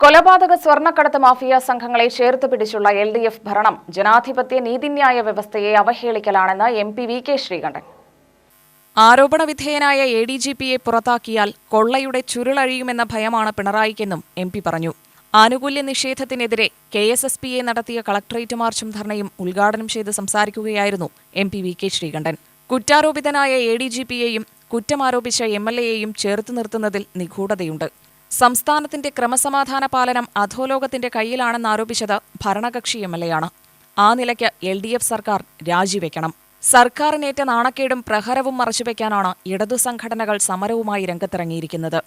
കൊലപാതക സ്വർണക്കടത്ത് മാഫിയ സംഘങ്ങളെ ചേർത്ത് പിടിച്ചുള്ള എൽ ഡി എഫ് ഭരണം ജനാധിപത്യ നീതിന്യായ വ്യവസ്ഥയെ അവഹേളിക്കലാണെന്ന് M P V K Sreekandan. ആരോപണ വിധേയനായ എ ഡി ജി പിയെ പുറത്താക്കിയാൽ കൊള്ളയുടെ ചുരുളഴിയുമെന്ന ഭയമാണ് പിണറായിക്കെന്നും എം പി പറഞ്ഞു. ആനുകൂല്യ നിഷേധത്തിനെതിരെ കെ എസ് എസ് പിയെ നടത്തിയ കളക്ടറേറ്റ് മാർച്ചും ധർണയും ഉദ്ഘാടനം ചെയ്ത് സംസാരിക്കുകയായിരുന്നു M P V K Sreekandan. കുറ്റാരോപിതനായ A D G പിയെയും കുറ്റമാരോപിച്ച എം എൽ എയെയും ചേർത്ത് നിർത്തുന്നതിൽ നിഗൂഢതയുണ്ട്. സംസ്ഥാനത്തിന്റെ ക്രമസമാധാന പാലനം അധോലോകത്തിന്റെ കയ്യിലാണെന്നാരോപിച്ചത് ഭരണകക്ഷി എം എൽ എയാണ് ആ നിലയ്ക്ക് എൽ ഡി എഫ് സർക്കാർ രാജിവെക്കണം. സർക്കാരിനേറ്റ നാണക്കേടും പ്രഹരവും മറച്ചുവെക്കാനാണ് ഇടതു സംഘടനകൾ സമരവുമായി രംഗത്തിറങ്ങിയിരിക്കുന്നത്.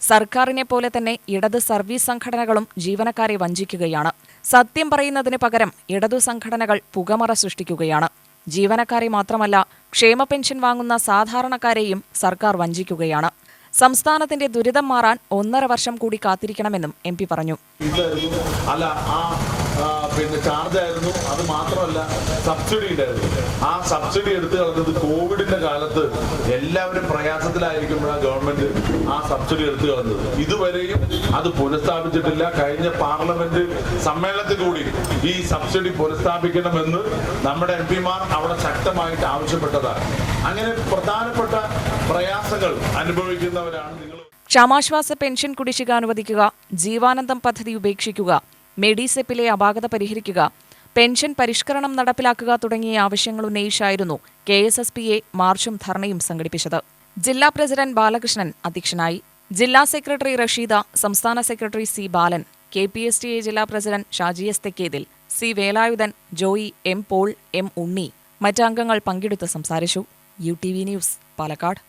സർക്കാരിനെ പോലെ തന്നെ ഇടത് സർവീസ് സംഘടനകളും ജീവനക്കാരെ വഞ്ചിക്കുകയാണ്. സത്യം പറയുന്നതിന് പകരം ഇടതു സംഘടനകൾ പുകമറ സൃഷ്ടിക്കുകയാണ്. ജീവനക്കാരെ മാത്രമല്ല ക്ഷേമ പെൻഷൻ വാങ്ങുന്ന സാധാരണക്കാരെയും സർക്കാർ വഞ്ചിക്കുകയാണ്. സംസ്ഥാനത്തിന്റെ ദുരിതം മാറാൻ ഒന്നര വർഷം കൂടി കാത്തിരിക്കണമെന്നും എം പി പറഞ്ഞു. ആ, പിന്നെ ചാർജ് ആയിരുന്നു. അത് മാത്രമല്ല സബ്സിഡി ഉണ്ടായിരുന്നു. ആ സബ്സിഡി എടുത്തു കളഞ്ഞത് കോവിഡിന്റെ കാലത്ത് എല്ലാവരും പ്രയാസത്തിലായിരിക്കുമ്പോഴാണ് ഗവൺമെന്റ് ആ സബ്സിഡി എടുത്തു കളഞ്ഞത്. ഇതുവരെയും അത് പുനഃസ്ഥാപിച്ചിട്ടില്ല. കഴിഞ്ഞ പാർലമെന്റ് സമ്മേളനത്തിൽ കൂടി ഈ സബ്സിഡി പുനഃസ്ഥാപിക്കണമെന്ന് നമ്മുടെ എം പിമാർ അവിടെ ശക്തമായിട്ട് ആവശ്യപ്പെട്ടതാണ്. അങ്ങനെ പ്രധാനപ്പെട്ട പ്രയാസങ്ങൾ അനുഭവിക്കുന്നവരാണ് നിങ്ങൾ. ക്ഷാമാശ്വാസ പെൻഷൻ കുടിശ്ശിക അനുവദിക്കുക ജീവാനന്ദം പദ്ധതി ഉപേക്ഷിക്കുക മെഡിസെപ്പിലെ അപാകത പരിഹരിക്കുക പെൻഷൻ പരിഷ്കരണം നടപ്പിലാക്കുക തുടങ്ങിയ ആവശ്യങ്ങൾ ഉന്നയിച്ചായിരുന്നു കെ എസ് എസ് പിയെ മാർച്ചും ധർണയും സംഘടിപ്പിച്ചത്. ജില്ലാ പ്രസിഡന്റ് ബാലകൃഷ്ണൻ അധ്യക്ഷനായി. ജില്ലാ സെക്രട്ടറി റഷീദ സംസ്ഥാന secretary C Balan K P S T A ജില്ലാ president Shaji S Thekkethil C Velayudhan Joy M Paul M Unni മറ്റംഗങ്ങൾ പങ്കെടുത്ത് സംസാരിച്ചു. U T V news Palakkad.